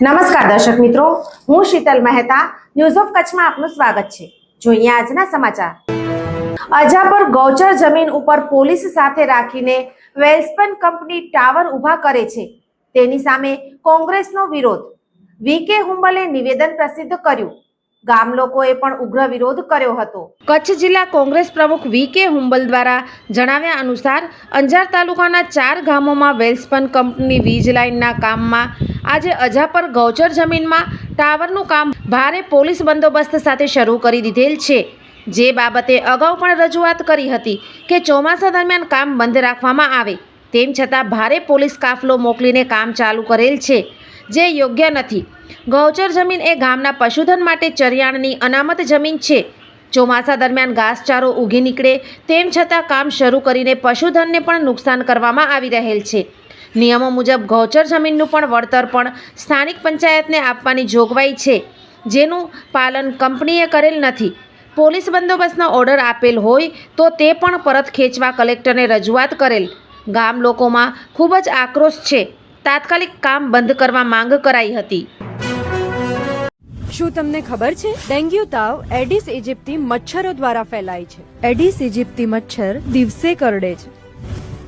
નમસ્કાર દર્શક મિત્રો, હું શીતલ મહેતા ન્યૂઝ ઓફ કચ્છમાં આપનું સ્વાગત છે. જોઈએ આજના સમાચાર. અજાપર ગૌચર જમીન ઉપર પોલીસ સાથે રાખીને વેલ્સપન કંપની ટાવર ઊભા કરે છે. તેની સામે કોંગ્રેસનો વિરોધ. વીકે હુંબલે નિવેદન પ્રસિદ્ધ કર્યું. ગામ લોકોએ પણ ઉગ્ર વિરોધ કર્યો હતો. કચ્છ જિલ્લા કોંગ્રેસ પ્રમુખ વી કે હુંબલ દ્વારા જણાવ્યા અનુસાર અંજાર તાલુકાના ચાર ગામોમાં વેલ્સપન કંપની વીજ લાઇનના કામમાં આજે અજાપર ગૌચર જમીનમાં ટાવરનું કામ ભારે પોલીસ બંદોબસ્ત સાથે શરૂ કરી દીધેલ છે. જે બાબતે અગાઉ પણ રજૂઆત કરી હતી કે ચોમાસા દરમિયાન કામ બંધ રાખવામાં આવે, તેમ છતાં ભારે પોલીસ કાફલો મોકલીને કામ ચાલુ કરેલ છે, જે યોગ્ય નથી. ગૌચર જમીન એ ગામના પશુધન માટે ચરિયાણની અનામત જમીન છે. ચોમાસા દરમિયાન ઘાસચારો ઉગી નીકળે, તેમ છતાં કામ શરૂ કરીને પશુધનને પણ નુકસાન કરવામાં આવી રહેલ છે. નિયમો મુજબ ગૌચર જમીનનું પણ વળતર પણ સ્થાનિક પંચાયતને આપવાની જોગવાઈ છે. જેનું પાલન કંપનીએ કરેલ નથી. પોલીસ બંદોબસ્તનો ઓર્ડર આપેલ હોય તો તે પણ પરત ખેંચવા કલેક્ટરને રજૂઆત કરેલ. ગામ લોકોમાં ખૂબ જ આક્રોશ છે. તાત્કાલિક કામ બંધ કરવા માંગ કરાઈ હતી. શું તમને ખબર છે? ડેન્ગ્યુ તાવ એડિસ ઇજિપ્તી મચ્છરો દ્વારા ફેલાય છે. એડિસ ઇજિપ્તી મચ્છર દિવસે કરડે છે.